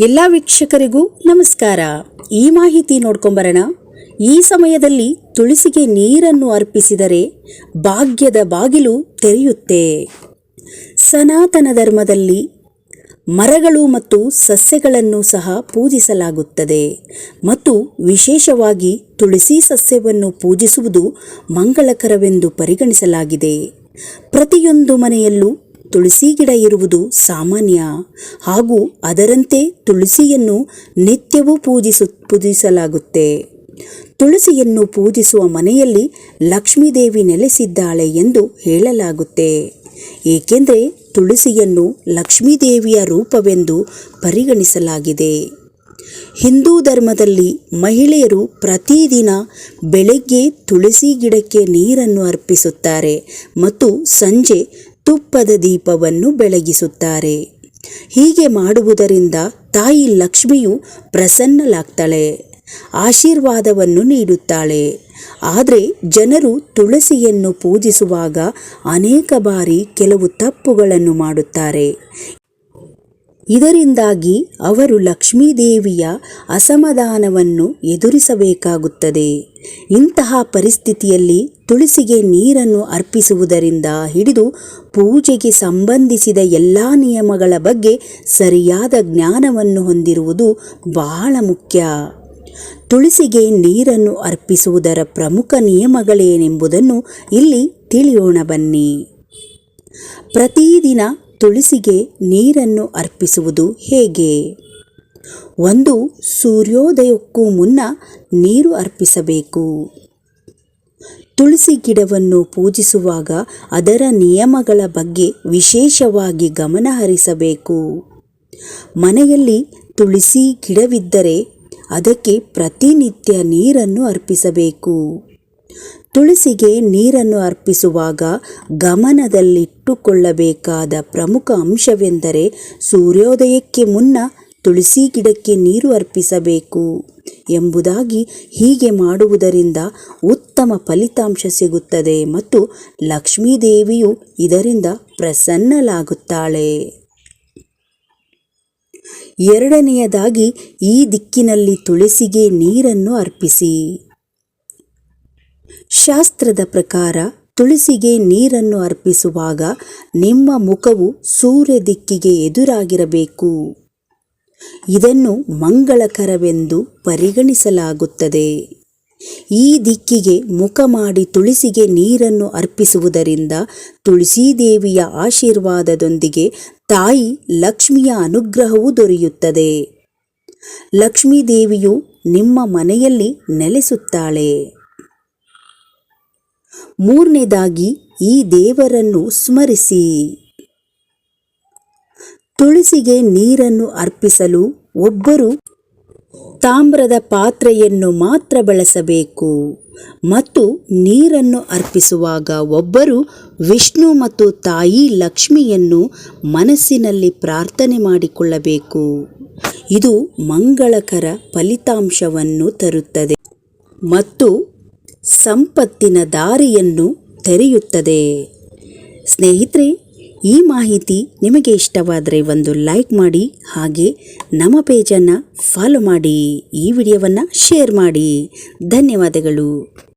ಎಲ್ಲ ವೀಕ್ಷಕರಿಗೂ ನಮಸ್ಕಾರ. ಈ ಮಾಹಿತಿ ನೋಡ್ಕೊಂಬರೋಣ. ಈ ಸಮಯದಲ್ಲಿ ತುಳಸಿಗೆ ನೀರನ್ನು ಅರ್ಪಿಸಿದರೆ ಭಾಗ್ಯದ ಬಾಗಿಲು ತೆರೆಯುತ್ತೆ. ಸನಾತನ ಧರ್ಮದಲ್ಲಿ ಮರಗಳು ಮತ್ತು ಸಸ್ಯಗಳನ್ನು ಸಹ ಪೂಜಿಸಲಾಗುತ್ತದೆ. ಮತ್ತು ವಿಶೇಷವಾಗಿ ತುಳಸಿ ಸಸ್ಯವನ್ನು ಪೂಜಿಸುವುದು ಮಂಗಳಕರವೆಂದು ಪರಿಗಣಿಸಲಾಗಿದೆ. ಪ್ರತಿಯೊಂದು ಮನೆಯಲ್ಲೂ ತುಳಸಿ ಗಿಡ ಇರುವುದು ಸಾಮಾನ್ಯ ಹಾಗೂ ಅದರಂತೆ ತುಳಸಿಯನ್ನು ನಿತ್ಯವೂ ಪೂಜಿಸು, ಪೂಜಿಸಲಾಗುತ್ತೆ. ತುಳಸಿಯನ್ನು ಪೂಜಿಸುವ ಮನೆಯಲ್ಲಿ ಲಕ್ಷ್ಮೀದೇವಿ ನೆಲೆಸಿದ್ದಾಳೆ ಎಂದು ಹೇಳಲಾಗುತ್ತೆ. ಏಕೆಂದರೆ ತುಳಸಿಯನ್ನು ಲಕ್ಷ್ಮೀದೇವಿಯ ರೂಪವೆಂದು ಪರಿಗಣಿಸಲಾಗಿದೆ. ಹಿಂದೂ ಧರ್ಮದಲ್ಲಿ ಮಹಿಳೆಯರು ಪ್ರತಿದಿನ ಬೆಳಗ್ಗೆ ತುಳಸಿ ಗಿಡಕ್ಕೆ ನೀರನ್ನು ಅರ್ಪಿಸುತ್ತಾರೆ ಮತ್ತು ಸಂಜೆ ತುಪ್ಪದ ದೀಪವನ್ನು ಬೆಳಗಿಸುತ್ತಾರೆ. ಹೀಗೆ ಮಾಡುವುದರಿಂದ ತಾಯಿ ಲಕ್ಷ್ಮಿಯು ಪ್ರಸನ್ನಲಾಗ್ತಾಳೆ ಆಶೀರ್ವಾದವನ್ನು ನೀಡುತ್ತಾಳೆ. ಆದರೆ ಜನರು ತುಳಸಿಯನ್ನು ಪೂಜಿಸುವಾಗ ಅನೇಕ ಬಾರಿ ಕೆಲವು ತಪ್ಪುಗಳನ್ನು ಮಾಡುತ್ತಾರೆ. ಇದರಿಂದಾಗಿ ಅವರು ಲಕ್ಷ್ಮೀದೇವಿಯ ಅಸಮಾಧಾನವನ್ನು ಎದುರಿಸಬೇಕಾಗುತ್ತದೆ. ಇಂತಹ ಪರಿಸ್ಥಿತಿಯಲ್ಲಿ ತುಳಸಿಗೆ ನೀರನ್ನು ಅರ್ಪಿಸುವುದರಿಂದ ಹಿಡಿದು ಪೂಜೆಗೆ ಸಂಬಂಧಿಸಿದ ಎಲ್ಲ ನಿಯಮಗಳ ಬಗ್ಗೆ ಸರಿಯಾದ ಜ್ಞಾನವನ್ನು ಹೊಂದಿರುವುದು ಬಹಳ ಮುಖ್ಯ. ತುಳಸಿಗೆ ನೀರನ್ನು ಅರ್ಪಿಸುವುದರ ಪ್ರಮುಖ ನಿಯಮಗಳೇನೆಂಬುದನ್ನು ಇಲ್ಲಿ ತಿಳಿಯೋಣ ಬನ್ನಿ. ಪ್ರತಿದಿನ ತುಳಸಿಗೆ ನೀರನ್ನು ಅರ್ಪಿಸುವುದು ಹೇಗೆ? ಒಂದು, ಸೂರ್ಯೋದಯಕ್ಕೂ ಮುನ್ನ ನೀರು ಅರ್ಪಿಸಬೇಕು. ತುಳಸಿ ಗಿಡವನ್ನು ಪೂಜಿಸುವಾಗ ಅದರ ನಿಯಮಗಳ ಬಗ್ಗೆ ವಿಶೇಷವಾಗಿ ಗಮನ ಹರಿಸಬೇಕು. ಮನೆಯಲ್ಲಿ ತುಳಸಿ ಗಿಡವಿದ್ದರೆ ಅದಕ್ಕೆ ಪ್ರತಿನಿತ್ಯ ನೀರನ್ನು ಅರ್ಪಿಸಬೇಕು. ತುಳಸಿಗೆ ನೀರನ್ನು ಅರ್ಪಿಸುವಾಗ ಗಮನದಲ್ಲಿಟ್ಟುಕೊಳ್ಳಬೇಕಾದ ಪ್ರಮುಖ ಅಂಶವೆಂದರೆ ಸೂರ್ಯೋದಯಕ್ಕೆ ಮುನ್ನ ತುಳಸಿ ಗಿಡಕ್ಕೆ ನೀರು ಅರ್ಪಿಸಬೇಕು ಎಂಬುದಾಗಿ ಹೀಗೆ ಮಾಡುವುದರಿಂದ ಉತ್ತಮ ಫಲಿತಾಂಶ ಸಿಗುತ್ತದೆ ಮತ್ತು ಲಕ್ಷ್ಮೀದೇವಿಯು ಇದರಿಂದ ಪ್ರಸನ್ನಲಾಗುತ್ತಾಳೆ ಎರಡನೆಯದಾಗಿ ಈ ದಿಕ್ಕಿನಲ್ಲಿ ತುಳಸಿಗೆ ನೀರನ್ನು ಅರ್ಪಿಸಿ. ಶಾಸ್ತ್ರದ ಪ್ರಕಾರ ತುಳಸಿಗೆ ನೀರನ್ನು ಅರ್ಪಿಸುವಾಗ ನಿಮ್ಮ ಮುಖವು ಸೂರ್ಯ ದಿಕ್ಕಿಗೆ ಎದುರಾಗಿರಬೇಕು. ಇದನ್ನು ಮಂಗಳಕರವೆಂದು ಪರಿಗಣಿಸಲಾಗುತ್ತದೆ. ಈ ದಿಕ್ಕಿಗೆ ಮುಖ ಮಾಡಿ ತುಳಸಿಗೆ ನೀರನ್ನು ಅರ್ಪಿಸುವುದರಿಂದ ತುಳಸೀದೇವಿಯ ಆಶೀರ್ವಾದದೊಂದಿಗೆ ತಾಯಿ ಲಕ್ಷ್ಮಿಯ ಅನುಗ್ರಹವೂ ದೊರೆಯುತ್ತದೆ. ಲಕ್ಷ್ಮೀದೇವಿಯು ನಿಮ್ಮ ಮನೆಯಲ್ಲಿ ನೆಲೆಸುತ್ತಾಳೆ. ಮೂರನೇದಾಗಿ ಈ ದೇವರನ್ನು ಸ್ಮರಿಸಿ. ತುಳಸಿಗೆ ನೀರನ್ನು ಅರ್ಪಿಸಲು ಒಬ್ಬರು ತಾಮ್ರದ ಪಾತ್ರೆಯನ್ನು ಮಾತ್ರ ಬಳಸಬೇಕು. ಮತ್ತು ನೀರನ್ನು ಅರ್ಪಿಸುವಾಗ ಒಬ್ಬರು ವಿಷ್ಣು ಮತ್ತು ತಾಯಿ ಲಕ್ಷ್ಮಿಯನ್ನು ಮನಸ್ಸಿನಲ್ಲಿ ಪ್ರಾರ್ಥನೆ ಮಾಡಿಕೊಳ್ಳಬೇಕು. ಇದು ಮಂಗಳಕರ ಫಲಿತಾಂಶವನ್ನು ತರುತ್ತದೆ. ಮತ್ತು ಸಂಪತ್ತಿನ ದಾರಿಯನ್ನು ತೆರೆಯುತ್ತದೆ. ಸ್ನೇಹಿತರೆ, ಈ ಮಾಹಿತಿ ನಿಮಗೆ ಇಷ್ಟವಾದರೆ ಒಂದು ಲೈಕ್ ಮಾಡಿ, ಹಾಗೆ ನಮ್ಮ ಪೇಜನ್ನು ಫಾಲೋ ಮಾಡಿ, ಈ ವಿಡಿಯೋವನ್ನು ಶೇರ್ ಮಾಡಿ. ಧನ್ಯವಾದಗಳು.